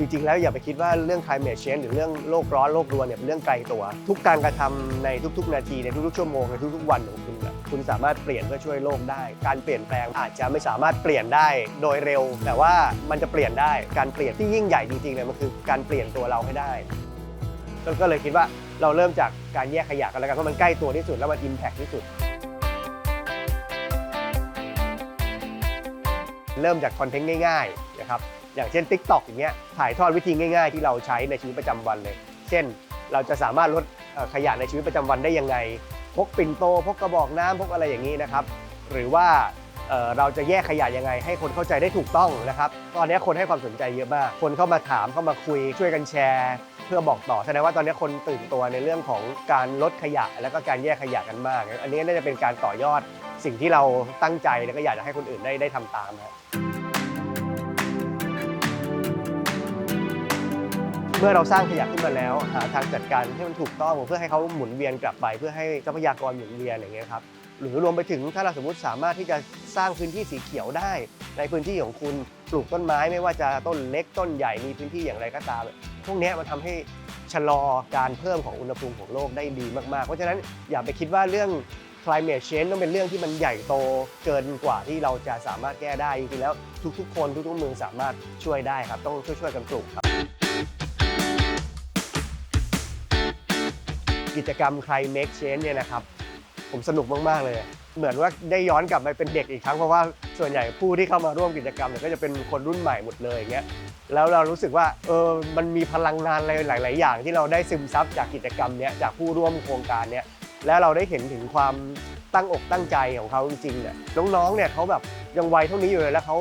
จริงๆ แล้วอย่าไปคิดว่าเรื่อง climate change หรือเรื่องโลกร้อนโลกรวนเนี่ยเป็นเรื่องไกลตัว ทุกการกระทำในทุก ๆ นาทีในทุกๆ ชั่วโมงในทุกๆ วันของคุณน่ะคุณสามารถเปลี่ยนเพื่อช่วยโลกได้ การเปลี่ยนแปลงอาจจะไม่สามารถเปลี่ยนได้โดยเร็ว แต่ว่ามันจะเปลี่ยนได้การเปลี่ยนที่ยิ่งใหญ่จริงๆเนี่ยมันคือการเปลี่ยนตัวเราให้ได้ก็ก็เลยคิดว่าเราเริ่มจากการแยกขยะกันแล้วกันเพราะมันใกล้ตัวที่สุดแล้วมัน impact ที่สุด เริ่มจากคอนเทนต์ง่ายๆ นะครับอย่างเช่น TikTok อย่างเงี้ยถ่ายทอดวิธีง่าย ๆ ที่เราใช้ในชีวิตประจำวันเลย เช่น เราจะสามารถลดขยะในชีวิตประจำวันได้ยังไงพกปิ่นโตพกกระบอกน้ำพกอะไรอย่างนี้นะครับ หรือว่าเราจะแยกขยะยังไง ให้คนเข้าใจได้ถูกต้องนะครับตอนนี้คนให้ความสนใจเยอะมาก คนเข้ามาถามเข้ามาคุยช่วยกันแชร์เพื่อบอกต่อแสดงว่าตอนนี้คนตื่นตัวในเรื่องของการลดขยะ แล้วก็การแยกขยะกันมาก อันนี้น่าจะเป็นการต่อยอดสิ่งที่เราตั้งใจแล้วก็อยากจะให้คนอื่นได้ได้ทำตามนะครับ เมื่อเราสร้างขยะขึ้นมาแล้วหาทางจัดการให้มันถูกต้องเพื่อให้เขาหมุนเวียนกลับไป เพื่อให้ทรัพยากรหมุนเวียนอย่างเงี้ยครับหรือรวมไปถึงถ้าเราสมมติสามารถที่จะสร้างพื้นที่สีเขียวได้ ในพื้นที่ของคุณปลูกต้นไม้ไม่ว่าจะต้นเล็กต้นใหญ่มีพื้นที่อย่างไรก็ตาม พวกนี้มันทำให้ชะลอการเพิ่มของอุณหภูมิของโลกได้ดีมากๆ เพราะฉะนั้นอย่าไปคิดว่าเรื่อง climate change ต้องเป็นเรื่องที่มันใหญ่โตเกินกว่าที่เราจะสามารถแก้ได้จริงๆแล้วทุกๆ คนทุกๆเมืองสามารถช่วยได้ครับต้องช่วยๆกันปลูกครับ กิจกรรมใคร make change เนี่ยนะครับ ผมสนุกมากๆเลย เหมือนว่าได้ย้อนกลับไปเป็นเด็กอีกครั้ง เพราะว่าส่วนใหญ่ผู้ที่เข้ามาร่วมกิจกรรมเนี่ยก็จะเป็นคนรุ่นใหม่หมดเลยอย่างเงี้ยแล้วเรารู้สึกว่าเออมันมีพลังงานอะไรหลาย ๆ อย่าง ที่เราได้ซึมซับจากกิจกรรมเนี้ยจากผู้ร่วมโครงการเนี้ยแล้วเราได้เห็นถึงความตั้งอกตั้งใจของเขาจริงๆเนี่ยน้องๆเนี่ยเขาแบบยังวัยเท่านี้อยู่เลยแล้วเขา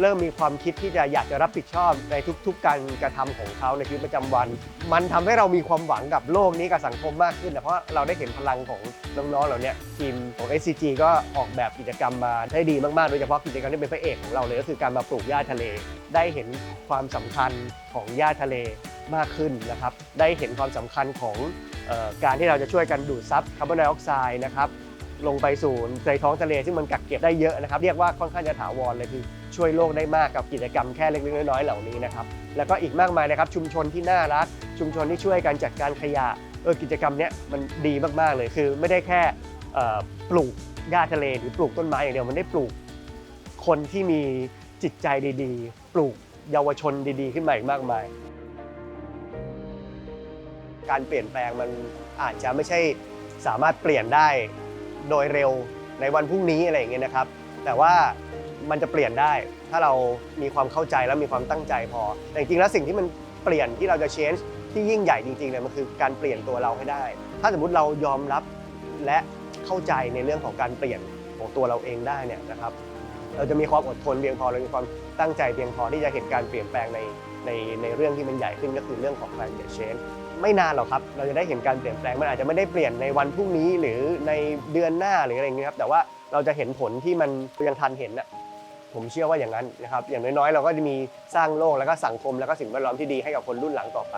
เริ่มมีความคิดที่จะอยากจะรับผิดชอบในทุกๆ การกระทำของเขาในชีวิตประจำวัน มันทำให้เรามีความหวังกับโลกนี้กับสังคมมากขึ้นนะเพราะเราได้เห็นพลังของน้องๆเหล่าเนี้ยทีมของ SCG ก็ออกแบบกิจกรรมมาได้ดีมากๆ โดยเฉพาะกิจกรรมที่เป็นพระเอกของเราเลยก็คือการมาปลูกหญ้าทะเล ได้เห็นความสำคัญของหญ้าทะเลมากขึ้นนะครับ ได้เห็นความสำคัญของออการที่เราจะช่วยกันดูดซับคาร์บอนไดออกไซด์นะครับลงไปสู่ในท้องทะเลซึ่งมันกักเก็บได้เยอะนะครับ เรียกว่าค่อนข้างจะถาวรเลยคือ ช่วยโลกได้มากกับกิจกรรมแค่เล็กๆน้อยๆเหล่านี้นะครับแล้วก็อีกมากมายนะครับชุมชนที่น่ารัก ชุมชนที่ช่วยกันจัดการขยะเออกิจกรรมเนี้ยมันดีมากๆเลยคือไม่ได้แค่ปลูกหญ้าทะเลหรือปลูกต้นไม้อย่างเดียวมันได้ปลูกคนที่มีจิตใจดีๆ ปลูกเยาวชนดีๆ ขึ้นมาอีกมากมาย การเปลี่ยนแปลงมันอาจจะไม่ใช่สามารถเปลี่ยนได้โดยเร็วในวันพรุ่งนี้อะไรอย่างเงี้ยนะครับ แต่ว่า มันจะเปลี่ยนได้ ถ้าเรามีความเข้าใจและมีความตั้งใจพอ แต่จริงๆแล้วสิ่งที่มันเปลี่ยนที่เราจะ change ที่ยิ่งใหญ่จริงๆเนี่ยมันคือการเปลี่ยนตัวเราให้ได้ ถ้าสมมุติเรายอมรับและเข้าใจในเรื่องของการเปลี่ยนของตัวเราเองได้เนี่ยนะครับ เราจะมีความอดทนเพียงพอเรามีความตั้งใจเพียงพอที่จะเห็นการเปลี่ยนแปลงในในในเรื่องที่มันใหญ่ขึ้นก็คือเรื่องของ climate change ไม่นานหรอกครับ เราจะได้เห็นการเปลี่ยนแปลง มันอาจจะไม่ได้เปลี่ยนในวันพรุ่งนี้หรือในเดือนหน้าหรืออะไรเงี้ยครับ แต่ว่าเราจะเห็นผลที่มันยังทันเห็นนะ ผมเชื่อว่าอย่างนั้นนะครับอย่างน้อยๆ เราก็จะมีสร้างโลกแล้วก็สังคมแล้วก็สิ่งแวดล้อมที่ดีให้กับคนรุ่นหลังต่อไป